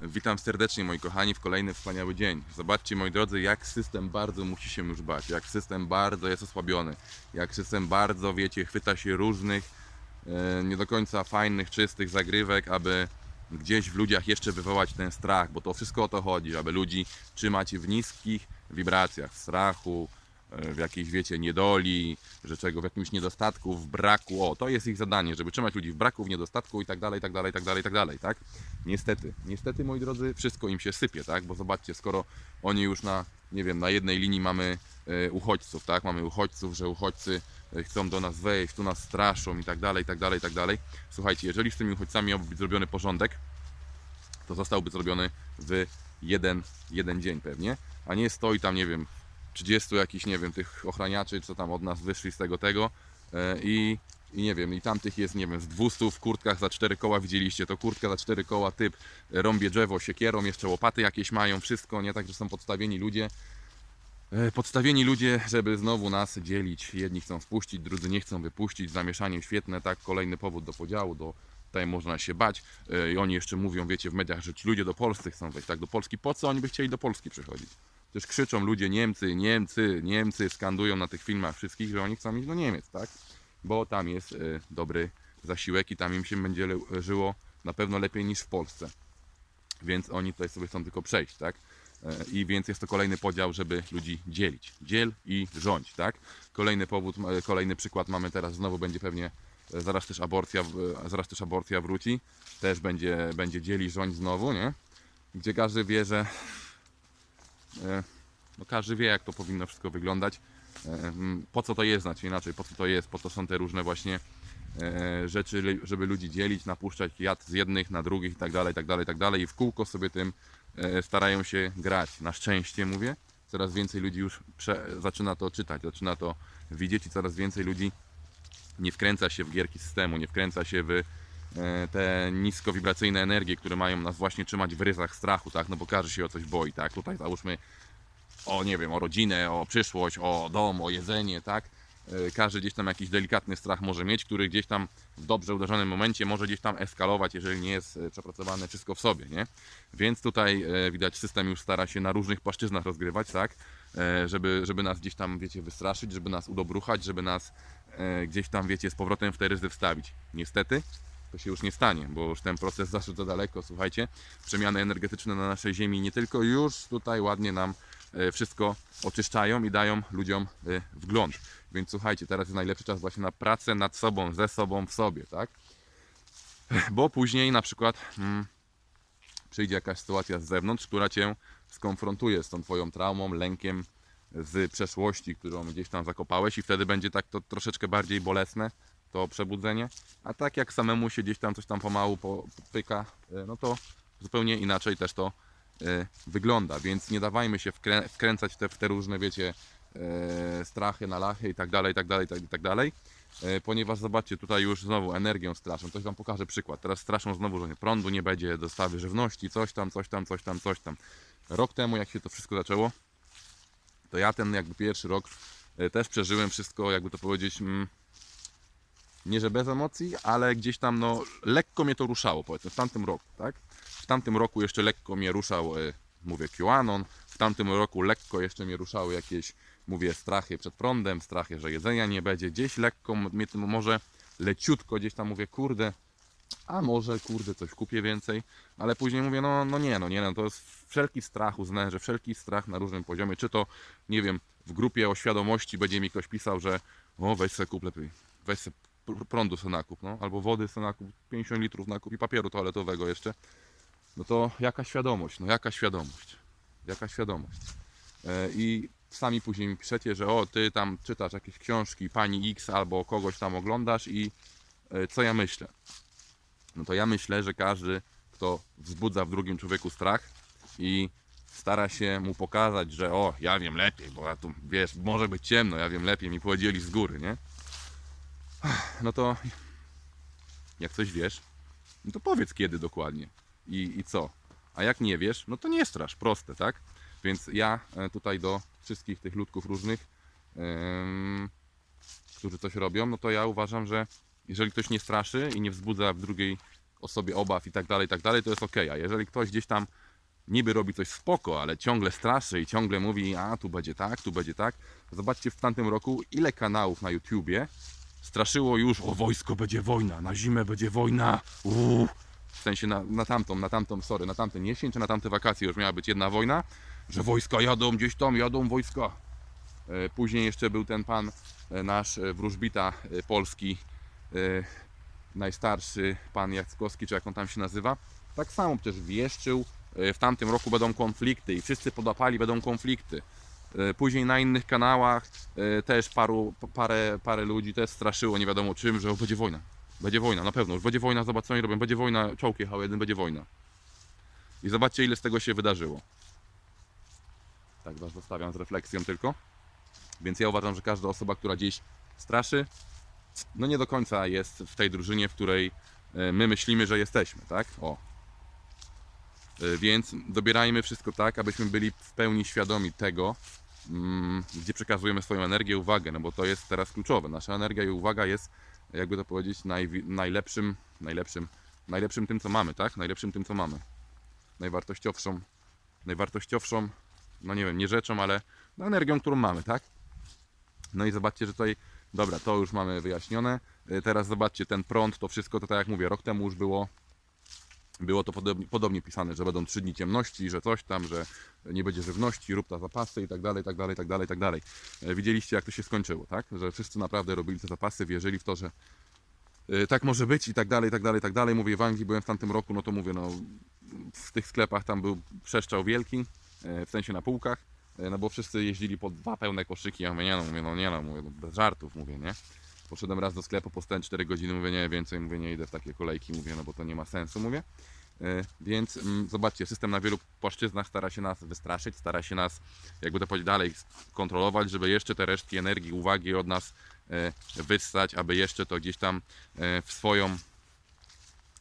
Witam serdecznie moi kochani w kolejny wspaniały dzień. Zobaczcie moi drodzy, jak system bardzo musi się już bać, jak system bardzo jest osłabiony, jak system bardzo, wiecie, chwyta się różnych e, nie do końca fajnych, czystych zagrywek, aby gdzieś w ludziach jeszcze wywołać ten strach, bo to wszystko o to chodzi, aby ludzi trzymać w niskich wibracjach, w strachu, w jakiejś, wiecie, niedoli, że czego, w jakimś niedostatku, w braku. O, to jest ich zadanie, żeby trzymać ludzi w braku, w niedostatku i tak dalej, i tak dalej, i tak dalej, tak dalej, tak? Niestety, niestety moi drodzy, wszystko im się sypie, tak? Bo zobaczcie, skoro oni już na, nie wiem, na jednej linii mamy e, uchodźców, tak? Mamy uchodźców, że uchodźcy e, chcą do nas wejść, tu nas straszą i tak dalej, i tak dalej, i tak dalej. Słuchajcie, jeżeli z tymi uchodźcami miałby być zrobiony porządek, to zostałby zrobiony w jeden, jeden dzień pewnie, a nie stoi tam, nie wiem, 30 jakichś, nie wiem, tych ochraniaczy, co tam od nas wyszli z tego, tego. E, i, i nie wiem, i tamtych jest, nie wiem, z 200 w kurtkach za 4 koła, widzieliście, to kurtka za 4 koła, typ rąbie drzewo siekierą, jeszcze łopaty jakieś mają, wszystko, nie, tak, że są podstawieni ludzie, E, podstawieni ludzie, żeby znowu nas dzielić. Jedni chcą wpuścić, drudzy nie chcą wypuścić. Zamieszanie świetne, tak, kolejny powód do podziału, do tutaj można się bać. E, I oni jeszcze mówią, wiecie, w mediach, że ci ludzie do Polski chcą wejść, tak, do Polski. Po co oni by chcieli do Polski przychodzić? Też krzyczą ludzie Niemcy, Niemcy, Niemcy, skandują na tych filmach wszystkich, że oni chcą iść do Niemiec, tak? Bo tam jest e, dobry zasiłek i tam im się będzie żyło na pewno lepiej niż w Polsce. Więc oni tutaj sobie chcą tylko przejść, tak? E, I więc jest to kolejny podział, żeby ludzi dzielić. Dziel i rządź, tak? Kolejny powód, kolejny przykład mamy teraz, znowu będzie pewnie, zaraz też aborcja, e, zaraz też aborcja wróci, też będzie, będzie dzieli rządź znowu, nie? Gdzie każdy wie, że e, no każdy wie, jak to powinno wszystko wyglądać. E, Po co to jest, znaczy inaczej, po co to jest, po to są te różne właśnie e, rzeczy, żeby ludzi dzielić, napuszczać jad z jednych na drugich i tak dalej, tak dalej, tak dalej i w kółko sobie tym e, starają się grać. Na szczęście mówię, coraz więcej ludzi już zaczyna to czytać, zaczyna to widzieć i coraz więcej ludzi nie wkręca się w gierki systemu, nie wkręca się w e, te niskowibracyjne energie, które mają nas właśnie trzymać w ryzach strachu, tak? No bo każdy się o coś boi, tak? Tutaj załóżmy o, nie wiem, o rodzinę, o przyszłość, o dom, o jedzenie, tak? E, Każdy gdzieś tam jakiś delikatny strach może mieć, który gdzieś tam w dobrze uderzonym momencie może gdzieś tam eskalować, jeżeli nie jest e, przepracowane wszystko w sobie, nie? Więc tutaj widać system już stara się na różnych płaszczyznach rozgrywać, tak? Żeby, żeby nas gdzieś tam, wiecie, wystraszyć, żeby nas udobruchać, żeby nas gdzieś tam, wiecie, z powrotem w te ryzy wstawić. Niestety to się już nie stanie, bo już ten proces zaszedł za daleko, słuchajcie. Przemiany energetyczne na naszej Ziemi nie tylko już tutaj ładnie nam e, wszystko oczyszczają i dają ludziom e, wgląd. Więc słuchajcie, teraz jest najlepszy czas właśnie na pracę nad sobą, ze sobą, w sobie, tak? Bo później na przykład mm, przyjdzie jakaś sytuacja z zewnątrz, która cię skonfrontuje z tą twoją traumą, lękiem z przeszłości, którą gdzieś tam zakopałeś i wtedy będzie tak to troszeczkę bardziej bolesne, to przebudzenie. A tak jak samemu się gdzieś tam coś tam pomału po- popyka, e, no to zupełnie inaczej też to e, wygląda. Więc nie dawajmy się wkrę- wkręcać w te, w te różne, wiecie, e, strachy, nalachy i tak dalej, i tak dalej, i tak, tak dalej. Ponieważ zobaczcie, tutaj już znowu energią straszą. Coś wam pokażę przykład. Teraz straszą znowu, że prądu nie będzie, dostawy żywności, coś tam, coś tam, coś tam, coś tam. Rok temu, jak się to wszystko zaczęło, to ja ten jakby pierwszy rok e, też przeżyłem wszystko, jakby to powiedzieć, mm, nie że bez emocji, ale gdzieś tam no lekko mnie to ruszało, powiedzmy, w tamtym roku, tak? W tamtym roku jeszcze lekko mnie ruszał, e, mówię, QAnon, w tamtym roku lekko jeszcze mnie ruszały jakieś, mówię, strachy przed prądem, strachy, że jedzenia nie będzie, gdzieś lekko mnie tym może leciutko gdzieś tam mówię, kurde, a może kurde coś kupię więcej, ale później mówię, no, no nie, no nie, no to jest wszelki strach uznałem, że wszelki strach na różnym poziomie, czy to, nie wiem, w grupie o świadomości będzie mi ktoś pisał, że o weź se kup lepiej, weź se pr- prądu se nakup, no, albo wody se nakup, 50 litrów nakup i papieru toaletowego jeszcze, no to jaka świadomość, no jaka świadomość, jaka świadomość. E, I sami później mi piszecie, że o, ty tam czytasz jakieś książki, pani X albo kogoś tam oglądasz i e, co ja myślę? No to ja myślę, że każdy, kto wzbudza w drugim człowieku strach i stara się mu pokazać, że o, ja wiem lepiej, bo ja tu, wiesz, może być ciemno, ja wiem lepiej, mi powiedzieli z góry, nie? No to jak coś wiesz, no to powiedz kiedy dokładnie i, i co. A jak nie wiesz, no to nie strasz, proste, tak? Więc ja e, tutaj do wszystkich tych ludków różnych, em, którzy coś robią, no to ja uważam, że jeżeli ktoś nie straszy i nie wzbudza w drugiej o sobie obaw i tak dalej, tak dalej, to jest ok. A jeżeli ktoś gdzieś tam niby robi coś spoko, ale ciągle straszy i ciągle mówi, a tu będzie tak, tu będzie tak. Zobaczcie w tamtym roku, ile kanałów na YouTubie straszyło już, o wojsko będzie wojna, na zimę będzie wojna, uuu. W sensie na, na tamtą, na tamtą, sorry, na tamten jesień czy na tamte wakacje już miała być jedna wojna, że wojska jadą gdzieś tam, jadą wojska. E, Później jeszcze był ten pan, e, nasz e, wróżbita polski, najstarszy pan Jackowski, czy jak on tam się nazywa. Tak samo przecież wieszczył, w tamtym roku będą konflikty i wszyscy podapali będą konflikty. E, Później na innych kanałach e, też paru, parę, parę ludzi też straszyło nie wiadomo czym, że będzie wojna. Będzie wojna, na pewno. Już będzie wojna, zobacz co oni robią. Będzie wojna, czołg jechał jeden, będzie wojna. I zobaczcie ile z tego się wydarzyło. Tak was zostawiam z refleksją tylko. Więc ja uważam, że każda osoba, która gdzieś straszy, no nie do końca jest w tej drużynie, w której e, my myślimy, że jesteśmy, tak? O. E, Więc dobierajmy wszystko tak, abyśmy byli w pełni świadomi tego, mm, gdzie przekazujemy swoją energię, uwagę, no bo to jest teraz kluczowe. Nasza energia i uwaga jest, jakby to powiedzieć, naj, najlepszym, najlepszym, najlepszym tym, co mamy, tak? Najlepszym tym, co mamy. Najwartościowszą, najwartościowszą, no nie wiem, nie rzeczą, ale no energią, którą mamy, tak? No i zobaczcie, że tutaj, dobra, to już mamy wyjaśnione. Y, Teraz zobaczcie, ten prąd, to wszystko, to tak jak mówię, rok temu już było, było to podobnie, podobnie pisane, że będą trzy dni ciemności, że coś tam, że nie będzie żywności, rób ta zapasy i tak dalej, tak dalej, tak dalej, tak dalej. E, Widzieliście, jak to się skończyło, tak? Że wszyscy naprawdę robili te zapasy, wierzyli w to, że y, tak może być i tak dalej, tak dalej, tak dalej. Mówię, w Anglii byłem w tamtym roku, no to mówię, no w tych sklepach tam był przeszczał wielki, w sensie na półkach, no bo wszyscy jeździli po dwa pełne koszyki, ja mówię, nie no, mówię, no nie no, mówię, no, bez żartów, mówię, nie? Poszedłem raz do sklepu, postałem 4 godziny, mówię, nie, więcej, mówię, nie idę w takie kolejki, mówię, no bo to nie ma sensu, mówię. E, Więc mm, zobaczcie, system na wielu płaszczyznach stara się nas wystraszyć, stara się nas, jakby to powiedzieć, dalej kontrolować, żeby jeszcze te resztki energii, uwagi od nas e, wyssać, aby jeszcze to gdzieś tam e, w swoją,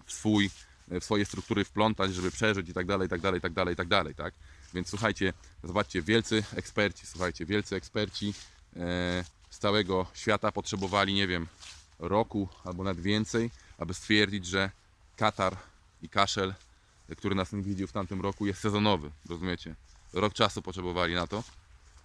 w swój, w swoje struktury wplątać, żeby przeżyć i tak dalej, i tak dalej, i tak dalej, i tak dalej, tak? Więc słuchajcie, zobaczcie, wielcy eksperci, słuchajcie, wielcy eksperci e, z całego świata potrzebowali, nie wiem, roku albo nawet więcej, aby stwierdzić, że katar i kaszel, który nas nie widział w tamtym roku, jest sezonowy, rozumiecie? Rok czasu potrzebowali na to,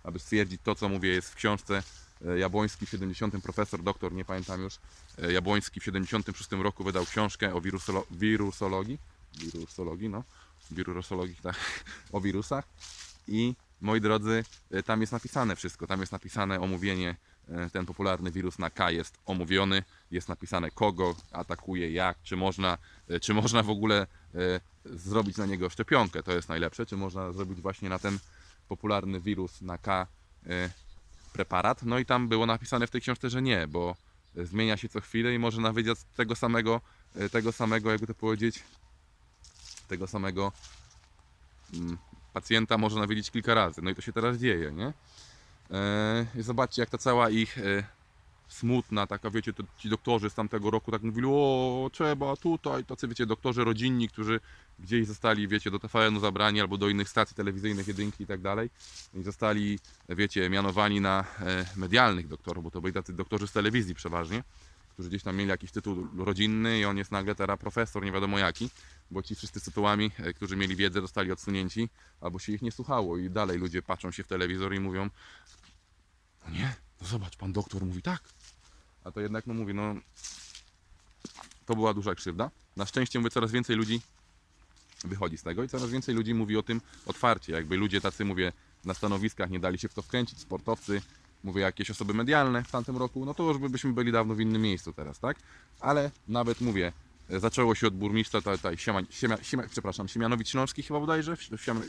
aby stwierdzić to, co mówię, jest w książce e, Jabłoński w 70, profesor, doktor, nie pamiętam już, e, Jabłoński w 76 roku wydał książkę o wirusolo- wirusologii, wirusologii, no, wirusologii, tak, o wirusach. I moi drodzy, e, tam jest napisane wszystko, tam jest napisane omówienie, e, ten popularny wirus na K jest omówiony, jest napisane kogo atakuje, jak, czy można, e, czy można w ogóle zrobić na niego szczepionkę, to jest najlepsze, czy można zrobić właśnie na ten popularny wirus na K preparat, no i tam było napisane w tej książce, że nie, bo zmienia się co chwilę i może nawet z tego samego, tego samego, jakby to powiedzieć, tego samego mm, pacjenta można nawiedzić kilka razy. No i to się teraz dzieje, nie? E, zobaczcie, jak ta cała ich e, smutna, taka wiecie, to ci doktorzy z tamtego roku tak mówili, o trzeba tutaj, tacy wiecie, doktorzy rodzinni, którzy gdzieś zostali, wiecie, do TVN-u zabrani albo do innych stacji telewizyjnych, jedynki i tak dalej i zostali, wiecie, mianowani na e, medialnych doktorów, bo to byli tacy doktorzy z telewizji przeważnie, którzy gdzieś tam mieli jakiś tytuł rodzinny i on jest nagle teraz profesor, nie wiadomo jaki, bo ci wszyscy z tytułami, e, którzy mieli wiedzę, zostali odsunięci, albo się ich nie słuchało i dalej ludzie patrzą się w telewizor i mówią, no nie, no zobacz, pan doktor mówi tak. A to jednak, no mówię, no to była duża krzywda. Na szczęście mówię, coraz więcej ludzi wychodzi z tego i coraz więcej ludzi mówi o tym otwarcie. Jakby ludzie tacy, mówię, na stanowiskach nie dali się w to wkręcić, sportowcy, mówię, jakieś osoby medialne w tamtym roku, no to już by- byśmy byli dawno w innym miejscu teraz, tak? Ale nawet mówię, e, zaczęło się od burmistrza tutaj, tutaj Siema, Siemia, Siemia, przepraszam, Siemianowic Śląskich chyba bodajże, w,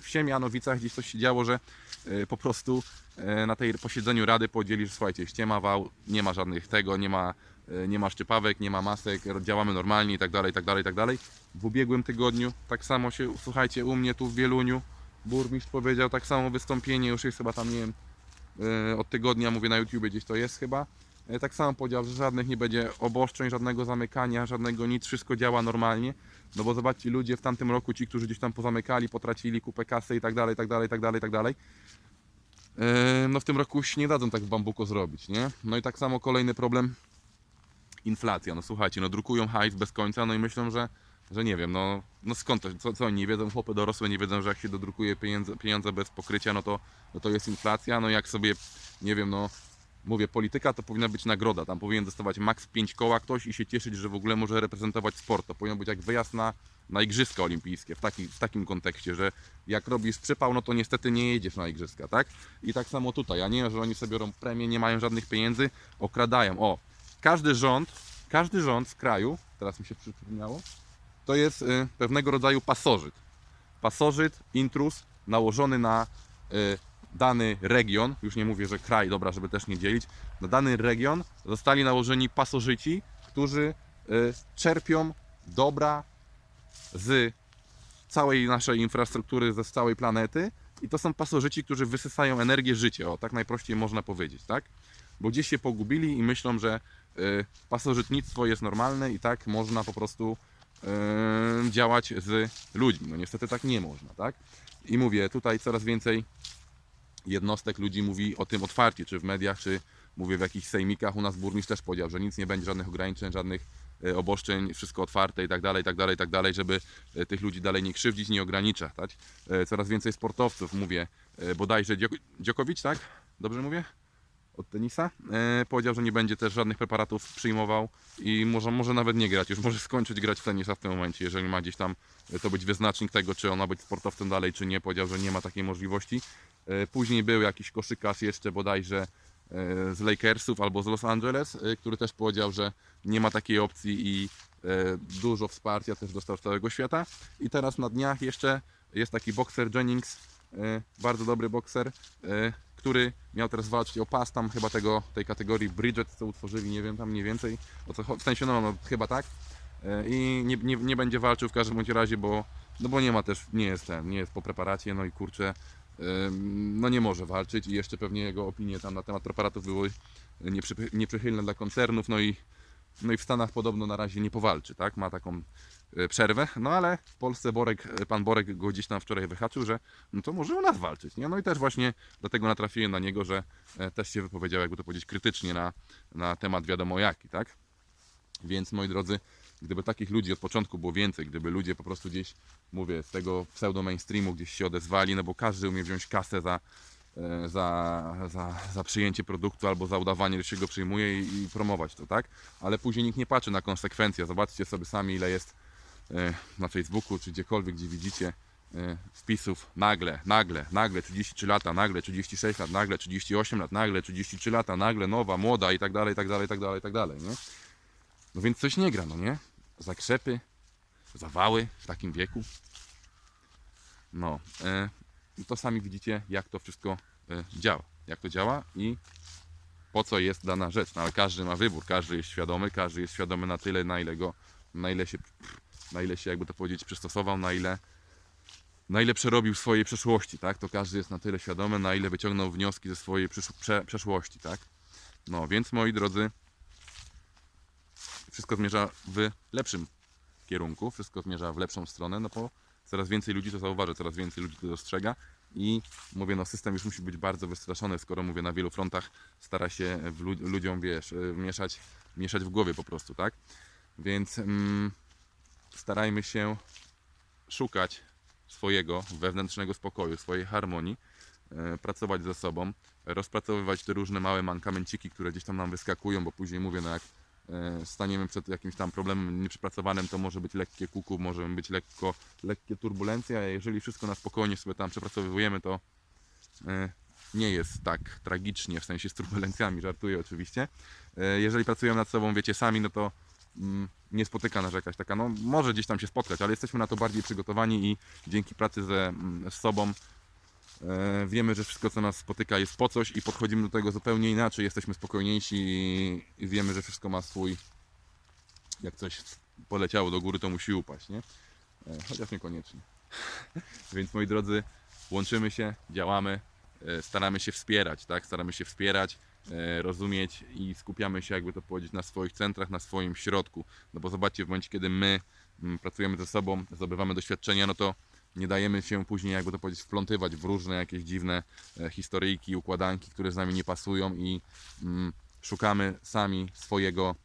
w Siemianowicach gdzieś coś się działo, że e, po prostu e, na tej posiedzeniu rady powiedzieli, że słuchajcie, ściema wał, nie ma żadnych tego, nie ma, e, nie ma szczypawek, nie ma masek, działamy normalnie i tak dalej, i tak dalej, i tak dalej. W ubiegłym tygodniu tak samo się, słuchajcie, u mnie tu w Wieluniu burmistrz powiedział tak samo wystąpienie, już jest chyba tam, nie wiem, od tygodnia, mówię na YouTubie gdzieś to jest chyba. E, Tak samo powiedział, że żadnych nie będzie obostrzeń, żadnego zamykania, żadnego nic, wszystko działa normalnie. No bo zobaczcie, ludzie w tamtym roku, ci, którzy gdzieś tam pozamykali, potracili kupę kasy i tak dalej, i tak dalej, i tak dalej, tak dalej. E, No w tym roku się nie dadzą tak w bambuko zrobić, nie? No i tak samo kolejny problem, inflacja. No słuchajcie, no drukują hajs bez końca, no i myślą, że że nie wiem, no, no skąd to, co, co oni nie wiedzą, chłopy dorosłe nie wiedzą, że jak się dodrukuje pieniądze, pieniądze bez pokrycia, no to, no to jest inflacja, no jak sobie, nie wiem, no mówię, polityka to powinna być nagroda, tam powinien dostawać maks 5 koła ktoś i się cieszyć, że w ogóle może reprezentować sport, to powinno być jak wyjazd na, na Igrzyska Olimpijskie, w, taki, w takim kontekście, że jak robisz przypał, no to niestety nie jedziesz na Igrzyska, tak? I tak samo tutaj, a nie, że oni sobie biorą premię, nie mają żadnych pieniędzy, okradają, o, każdy rząd, każdy rząd w kraju, teraz mi się przypomniało, to jest y, pewnego rodzaju pasożyt. Pasożyt, intrus nałożony na y, dany region, już nie mówię, że kraj, dobra, żeby też nie dzielić, na dany region zostali nałożeni pasożyci, którzy y, czerpią dobra z całej naszej infrastruktury, ze całej planety i to są pasożyci, którzy wysysają energię życia, o tak najprościej można powiedzieć, tak? Bo gdzieś się pogubili i myślą, że pasożytnictwo jest normalne i tak można po prostu działać z ludźmi. No niestety tak nie można, tak? I mówię, tutaj coraz więcej jednostek ludzi mówi o tym otwarcie, czy w mediach, czy mówię w jakichś sejmikach. U nas burmistrz też powiedział, że nic nie będzie, żadnych ograniczeń, żadnych e, obostrzeń, wszystko otwarte i tak dalej, i tak dalej, i tak dalej, żeby e, tych ludzi dalej nie krzywdzić, nie ograniczać. Tak? E, Coraz więcej sportowców, mówię, bodajże Dziok- Dziokowicz, tak? Dobrze mówię? Od tenisa. E, powiedział, że nie będzie też żadnych preparatów przyjmował i może, może nawet nie grać, już może skończyć grać w tenisa w tym momencie, jeżeli ma gdzieś tam e, to być wyznacznik tego, czy on ma być sportowcem dalej, czy nie. Powiedział, że nie ma takiej możliwości. E, Później był jakiś koszykarz jeszcze bodajże e, z Lakersów albo z Los Angeles, e, który też powiedział, że nie ma takiej opcji i e, dużo wsparcia też dostał z całego świata. I teraz na dniach jeszcze jest taki bokser Jennings, e, bardzo dobry bokser, e, który miał teraz walczyć o pas tam chyba tego, tej kategorii Bridget, co utworzyli, nie wiem tam mniej więcej, o co, w sensie no, no chyba tak. E, I nie, nie, nie będzie walczył w każdym bądź razie, bo, no bo nie ma też, nie jest ten, nie jest po preparacie, no i kurczę, no nie może walczyć i jeszcze pewnie jego opinie tam na temat preparatów były nieprzy- nieprzychylne dla koncernów, no i, no i w Stanach podobno na razie nie powalczy, tak, ma taką przerwę, no ale w Polsce Borek, e, pan Borek go gdzieś tam wczoraj wyhaczył, że no to może u nas walczyć, nie, no i też właśnie dlatego natrafiłem na niego, że e, też się wypowiedział, jakby to powiedzieć, krytycznie na, na temat wiadomo jaki, tak, więc moi drodzy, gdyby takich ludzi od początku było więcej, gdyby ludzie po prostu gdzieś, mówię, z tego pseudo mainstreamu gdzieś się odezwali, no bo każdy umie wziąć kasę za, e, za, za, za przyjęcie produktu albo za udawanie, że się go przyjmuje i, i promować to, tak? Ale później nikt nie patrzy na konsekwencje. Zobaczcie sobie sami, ile jest na Facebooku czy gdziekolwiek, gdzie widzicie e, wpisów nagle, nagle, nagle 33 lata, nagle 36 lat, nagle 38 lat, nagle 33 lata, nagle nowa, młoda i tak dalej, i tak dalej, i tak dalej, i tak dalej, nie? No więc coś nie gra, no nie? Zakrzepy, zawały w takim wieku. No, e, to sami widzicie, jak to wszystko e, działa. Jak to działa i po co jest dana rzecz. No, ale każdy ma wybór, każdy jest świadomy, każdy jest świadomy na tyle, na ile go, na ile się, na ile się, jakby to powiedzieć, przystosował, na ile, na ile przerobił swojej przeszłości, tak? To każdy jest na tyle świadomy, na ile wyciągnął wnioski ze swojej prze, przeszłości, tak? No, więc moi drodzy, wszystko zmierza w lepszym kierunku, wszystko zmierza w lepszą stronę, no bo coraz więcej ludzi to zauważy, coraz więcej ludzi to dostrzega i mówię, no system już musi być bardzo wystraszony, skoro mówię na wielu frontach stara się w lu- ludziom, wiesz, y, mieszać, mieszać w głowie po prostu, tak? Więc mm, starajmy się szukać swojego wewnętrznego spokoju, swojej harmonii, e, pracować ze sobą, rozpracowywać te różne małe mankamenciki, które gdzieś tam nam wyskakują, bo później mówię, no jak e, staniemy przed jakimś tam problemem nieprzepracowanym, to może być lekkie kuku, może być lekko, lekkie turbulencje, a jeżeli wszystko na spokojnie sobie tam przepracowujemy, to e, nie jest tak tragicznie, w sensie z turbulencjami, żartuję oczywiście. Jeżeli pracujemy nad sobą, wiecie, sami, no to mm, nie spotyka nas jakaś taka, no może gdzieś tam się spotkać, ale jesteśmy na to bardziej przygotowani i dzięki pracy ze, mm, z sobą e, wiemy, że wszystko co nas spotyka jest po coś i podchodzimy do tego zupełnie inaczej, jesteśmy spokojniejsi i, wiemy, że wszystko ma swój, jak coś poleciało do góry, to musi upaść, nie? E, Chociaż niekoniecznie. Więc moi drodzy, łączymy się, działamy, e, staramy się wspierać, tak? Staramy się wspierać, rozumieć i skupiamy się, jakby to powiedzieć, na swoich centrach, na swoim środku. No bo zobaczcie, w momencie, kiedy my mm, pracujemy ze sobą, zdobywamy doświadczenia, no to nie dajemy się później, jakby to powiedzieć, wplątywać w różne jakieś dziwne e, historyjki, układanki, które z nami nie pasują i mm, szukamy sami swojego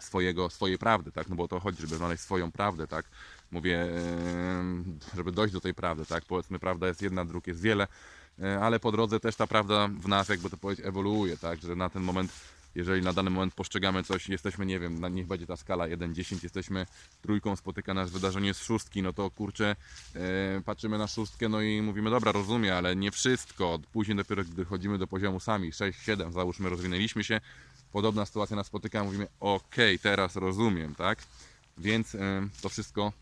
swojego, swojej prawdy, tak? No bo o to chodzi, żeby znaleźć swoją prawdę, tak? Mówię, żeby dojść do tej prawdy, tak? Powiedzmy, prawda jest jedna, dróg jest wiele, e, ale po drodze też ta prawda w nas, jakby to powiedzieć, ewoluuje, tak? Że na ten moment, jeżeli na dany moment postrzegamy coś, jesteśmy, nie wiem, niech będzie ta skala 1-10, jesteśmy trójką, spotyka nas wydarzenie z szóstki, no to kurczę, e, patrzymy na szóstkę, no i mówimy, dobra, rozumiem, ale nie wszystko. Później dopiero, gdy chodzimy do poziomu sami, 6-7, załóżmy, rozwinęliśmy się, podobna sytuacja nas spotyka, mówimy, okej, teraz rozumiem, tak? Więc e, to wszystko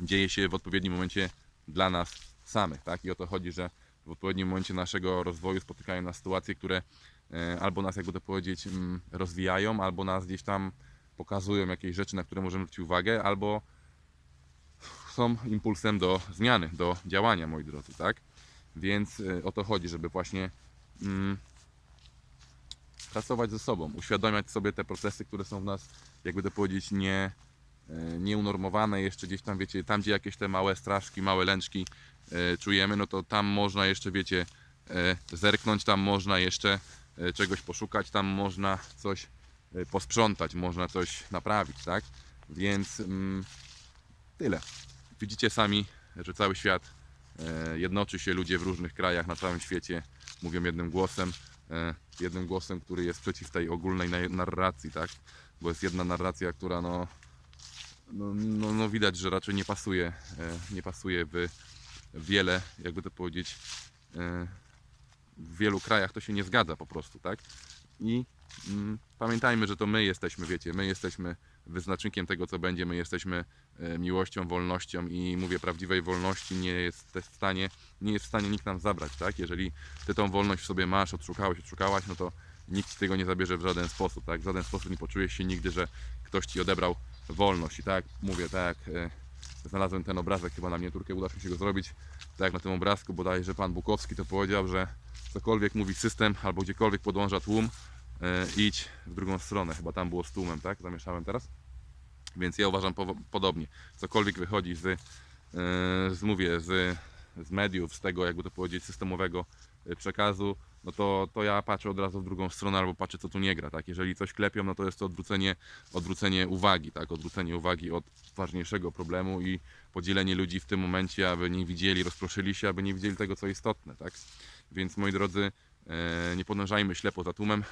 dzieje się w odpowiednim momencie dla nas samych, tak? I o to chodzi, że w odpowiednim momencie naszego rozwoju spotykają nas sytuacje, które e, albo nas, jakby to powiedzieć, mm, rozwijają, albo nas gdzieś tam pokazują jakieś rzeczy, na które możemy zwrócić uwagę, albo są impulsem do zmiany, do działania, moi drodzy, tak? Więc e, o to chodzi, żeby właśnie mm, pracować ze sobą, uświadamiać sobie te procesy, które są w nas, jakby to powiedzieć, nie, e, nieunormowane jeszcze gdzieś tam, wiecie, tam gdzie jakieś te małe straszki, małe lęczki czujemy, no to tam można jeszcze, wiecie, e, zerknąć, tam można jeszcze e, czegoś poszukać, tam można coś e, posprzątać, można coś naprawić, tak? Więc mm, tyle. Widzicie sami, że cały świat e, jednoczy się, ludzie w różnych krajach na całym świecie mówią jednym głosem, e, jednym głosem, który jest przeciw tej ogólnej na- narracji, tak? Bo jest jedna narracja, która no, no, no, no widać, że raczej nie pasuje, e, nie pasuje w wiele, jakby to powiedzieć, e, w wielu krajach to się nie zgadza po prostu, tak? I mm, pamiętajmy, że to my jesteśmy, wiecie, my jesteśmy wyznacznikiem tego, co będzie, my jesteśmy e, miłością, wolnością i mówię, prawdziwej wolności nie jest w stanie, nie jest w stanie nikt nam zabrać, tak? Jeżeli ty tą wolność w sobie masz, odszukałeś, odszukałaś, no to nikt ci tego nie zabierze w żaden sposób, tak? W żaden sposób nie poczujesz się nigdy, że ktoś ci odebrał wolność i tak, mówię, tak, e, znalazłem ten obrazek chyba na miniaturkę, uda mi się go zrobić, tak jak na tym obrazku bodajże pan Bukowski to powiedział, że cokolwiek mówi system albo gdziekolwiek podąża tłum, e, idź w drugą stronę, chyba tam było z tłumem, tak? Zamieszałem teraz? Więc ja uważam powo- podobnie. Cokolwiek wychodzi z, e, z mówię, z, z mediów, z tego jakby to powiedzieć systemowego przekazu, no to, to ja patrzę od razu w drugą stronę albo patrzę co tu nie gra, tak? Jeżeli coś klepią, no to jest to odwrócenie, odwrócenie uwagi, tak? Odwrócenie uwagi od ważniejszego problemu i podzielenie ludzi w tym momencie, aby nie widzieli, rozproszyli się, aby nie widzieli tego, co istotne, tak? Więc moi drodzy, e, nie podążajmy ślepo za tłumem,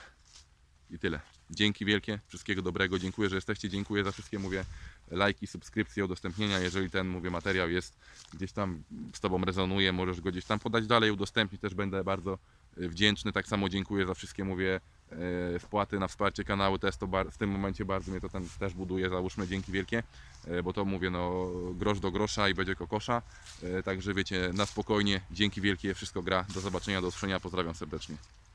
i tyle. Dzięki wielkie, wszystkiego dobrego. Dziękuję, że jesteście. Dziękuję za wszystkie, mówię, lajki, subskrypcje, udostępnienia. Jeżeli ten, mówię, materiał jest gdzieś tam z Tobą rezonuje, możesz go gdzieś tam podać dalej, udostępnić. Też będę bardzo e, wdzięczny. Tak samo dziękuję za wszystkie, mówię, e, wpłaty na wsparcie kanału. Też to w tym momencie bardzo mnie to ten też buduje. Załóżmy, dzięki wielkie, e, bo to mówię, no grosz do grosza i będzie kokosza. Także wiecie, na spokojnie. Dzięki wielkie, wszystko gra. Do zobaczenia, do usłyszenia. Pozdrawiam serdecznie.